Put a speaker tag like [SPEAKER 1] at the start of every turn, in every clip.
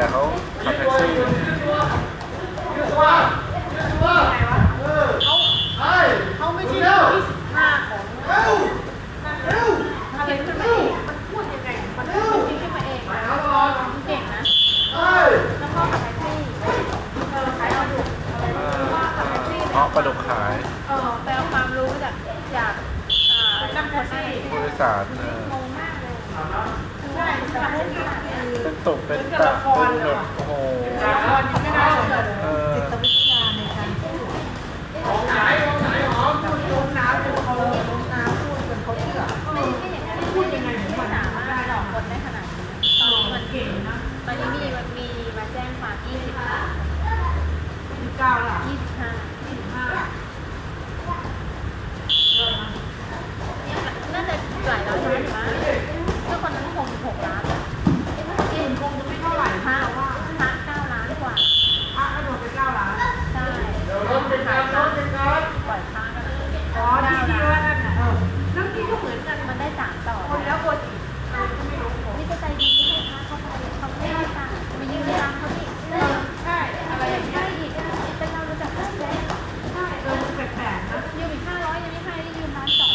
[SPEAKER 1] ยเขาขับแท็กซี่
[SPEAKER 2] เขาไม่ใช่ที่สิบห้าของอะไรขึ้นมาเองมันพูดยังไง มันพูดจริงขึ้นมาเองมันเก่งนะ แล้วก็ขับแท็กซี่เออขายเอาดุอะไรว่าขับแท็กซี่
[SPEAKER 1] เพราะปลาดุกขาย
[SPEAKER 2] เออไปเอาความรู้จากจากอ่านั่งแท็กซี่
[SPEAKER 1] ผู้โดยสารเออง
[SPEAKER 2] งมากเลยคือว่าการเล่นขนาดนี้
[SPEAKER 1] เป็นตุกเป็นตะเป็นแบบโอ้โห
[SPEAKER 2] ตอนนี้ไม่ได้เลย
[SPEAKER 1] เออ
[SPEAKER 3] จิตวิทยาในการพูด
[SPEAKER 2] โน้มน้าวจนเขา
[SPEAKER 3] โน้มน้าวพูดจนเขาเชื่อ
[SPEAKER 2] ไม่ใช่อย่างนั้นพูดยังไงถึงมันสามารถหลอกคนได้ขนาดนี้ตอนนี้มันเก่งนะตอนนี้มีมันมีมาแจ้งความ20ค่ะ
[SPEAKER 3] เก้าล่ะ
[SPEAKER 2] 25 25น่าจะหลายร้อยล้านอยู่นะถ้าคนนั้นคง6ล้านอะเองคงจะไม่เท่าไหร่ห้าว่าพระเก้าล้านกว่า
[SPEAKER 3] พระก็โดนไปเก้าล้าน
[SPEAKER 2] ใช่รถเป็นการรถเป็นการปล่อยพระกัน
[SPEAKER 3] อ๋อที่ที่ว่านั่นน่ะเออแล้วนี่ก็เหมือนกัน
[SPEAKER 2] มันได้สามต่อ
[SPEAKER 3] คนแล้วคนอีกเออก็ไม่รู้ผม
[SPEAKER 2] นี่ก็ใจดีให้พระเข้าไปเขาไม่ได้ตังค์ไปยืมตังค์เขาอีก
[SPEAKER 3] ใช่อะไรอย่างเงี้
[SPEAKER 2] ใช่
[SPEAKER 3] ย
[SPEAKER 2] อีกเป็นเรารู้จักเพื่อนแจ๊
[SPEAKER 3] ใช่เออมันแปลกๆนะ
[SPEAKER 2] ยืมอีกห้าร้อยยังไม่ให้ได้ยืมล้านสอง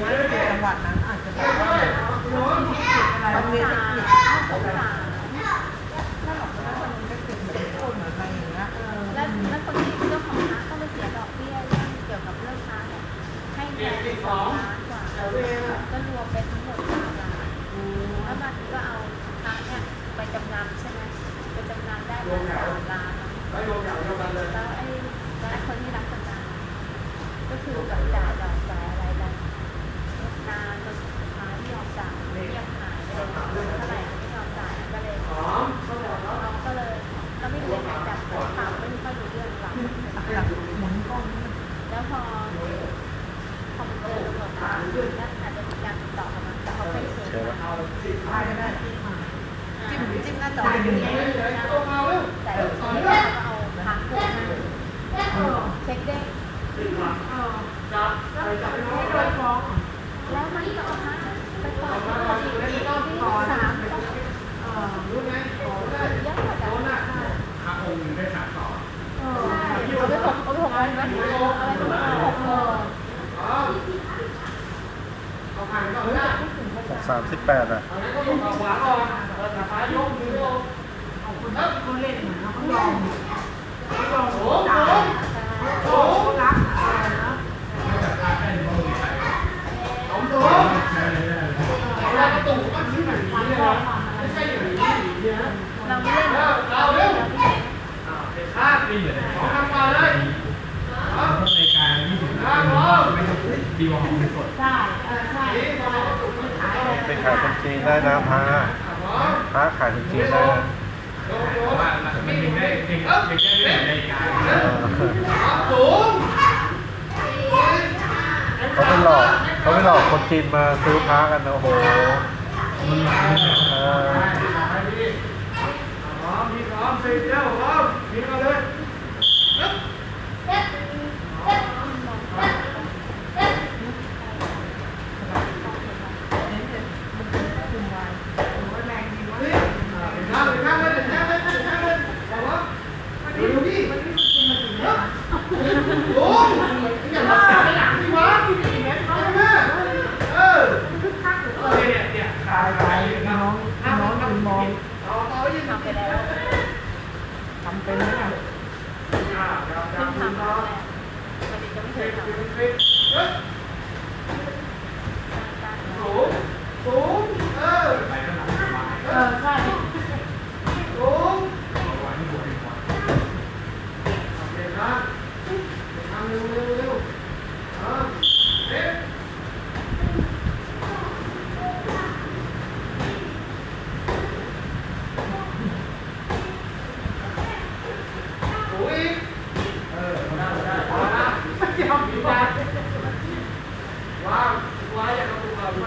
[SPEAKER 3] จังหวัดนั้นอาจจะแบบว่าอะไร
[SPEAKER 2] ส
[SPEAKER 3] โรงงเรียน
[SPEAKER 2] สาร
[SPEAKER 3] เทคนิค
[SPEAKER 2] สงสาร
[SPEAKER 3] นั่นหรอกแล้วคนนี้ก็คือเหมือนคนเหมือนอะไรอย่างเงี้ยเออ
[SPEAKER 2] แล้วแล้วคนที่เจ้าของร้านต้องไปเสียดอกเบี้ยเรื่องเกี่ยวกับเรื่องค้าเนี่ยให้เงินสองล้านกว่าก็รวมเป็นทั้งหมดสามล้านแล้วมันก็เอาค้าเนี่ยไปจำนำใช่ไหมไปจำนำได้มาสามล้านแล้วไอ้แล้วคนที่รับจำนำก็คือแบบจ่ายอะไรกันนานจนสุดท้ายไม่ยอมจ่ายเงียบหายไปเลยเท่าไหร่ก็ไม่ยอมจ่ายก็เลยน้องก็เลยก็ไม่รู้ยังไงจับข่าวไม่ค่อยรู้เรื่องหรอก
[SPEAKER 3] หลักหมุนกล้องนี่มัน
[SPEAKER 2] แล้วพอพอมันเจอตำรวจมาแล้วอาจจะมีการติดต่อกันมาแต่เขาไม่เช็ค
[SPEAKER 1] เชื่อไหม
[SPEAKER 3] พาก็ได้จิ้มมาจิ้ม จิ้มหน้าจอ
[SPEAKER 2] แต่
[SPEAKER 3] ดู
[SPEAKER 2] ทีนี้เขาเอาพักเพื่อให้เช็คเด้ง
[SPEAKER 3] ไม่โดนฟ้อง
[SPEAKER 2] แล้วมันก็เอามาไปปล่อยคดีที่สามต้อง
[SPEAKER 3] รู้ไหม
[SPEAKER 2] เยอะกว่านั้น
[SPEAKER 4] พระองค์นึงได้สามต่อ
[SPEAKER 3] เออ
[SPEAKER 2] เอาไปหกเอาไปหกอะไรนะอะไรนะหกเออ
[SPEAKER 1] หกสามสิบแปดอะ
[SPEAKER 3] เอาคนที่เขาเล่น เหมือนเขายอมเขายอมจ่ายเขารักอะไรนะ
[SPEAKER 2] เราไม่เล่นเราไม่เล่น
[SPEAKER 4] ข้าปีเหมือนของทำมาเลยในการยี่สิบไม่ต้องดีวอลของสด
[SPEAKER 3] ใช่เออใช่
[SPEAKER 1] ไปขายคนจีนได้นะพระพระขายคนจีนได้นะ
[SPEAKER 4] เขา
[SPEAKER 1] ไปหลอกเขาไปหลอกคนจีนมาซื้อพ้ากันนะโอ้โหเออพร้อ
[SPEAKER 4] มพร้อมสิเดี๋ยวพร้อมยิงกัน
[SPEAKER 1] เลย
[SPEAKER 3] ตายไปน้องน้องคุณมอง
[SPEAKER 2] ทำไปแล้ว
[SPEAKER 3] ทำเป็นไหมอะ
[SPEAKER 2] เพิ่งทำแล้วแหละปกติจะไม่ เคยทำ
[SPEAKER 4] ไปข้างหลังสบาย
[SPEAKER 3] เออใช่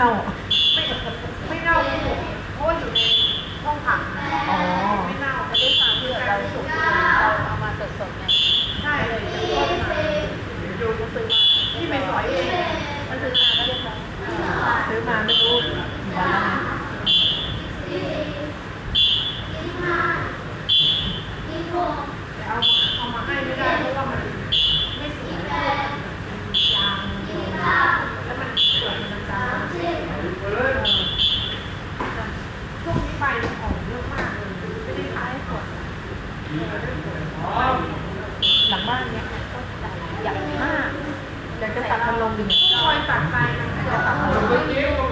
[SPEAKER 4] น่า
[SPEAKER 2] ไม่ไม่เน่า
[SPEAKER 3] ไม่
[SPEAKER 2] สุกเพ
[SPEAKER 3] ราะอยู่ในห้องขังอ๋อไม่เน่า
[SPEAKER 2] แต่ด้วยความที่เราสุกเราเอามาสดๆเนี่
[SPEAKER 3] ใช่เลย
[SPEAKER 2] จะต้มมาดูซื้อมา
[SPEAKER 3] ที่ไม่สอยเอง
[SPEAKER 2] มันซื้อมาก็เรียบร้อย
[SPEAKER 3] ซื้อมาไม่ ลมดีคอยตัดใจนะ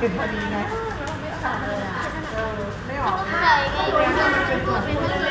[SPEAKER 3] เป็นพ
[SPEAKER 2] อ
[SPEAKER 1] ดีนะ
[SPEAKER 3] ไม่ออกเล
[SPEAKER 2] ยอะ
[SPEAKER 3] ไม่ออก
[SPEAKER 2] เลยเป็นตัวเป็นตัว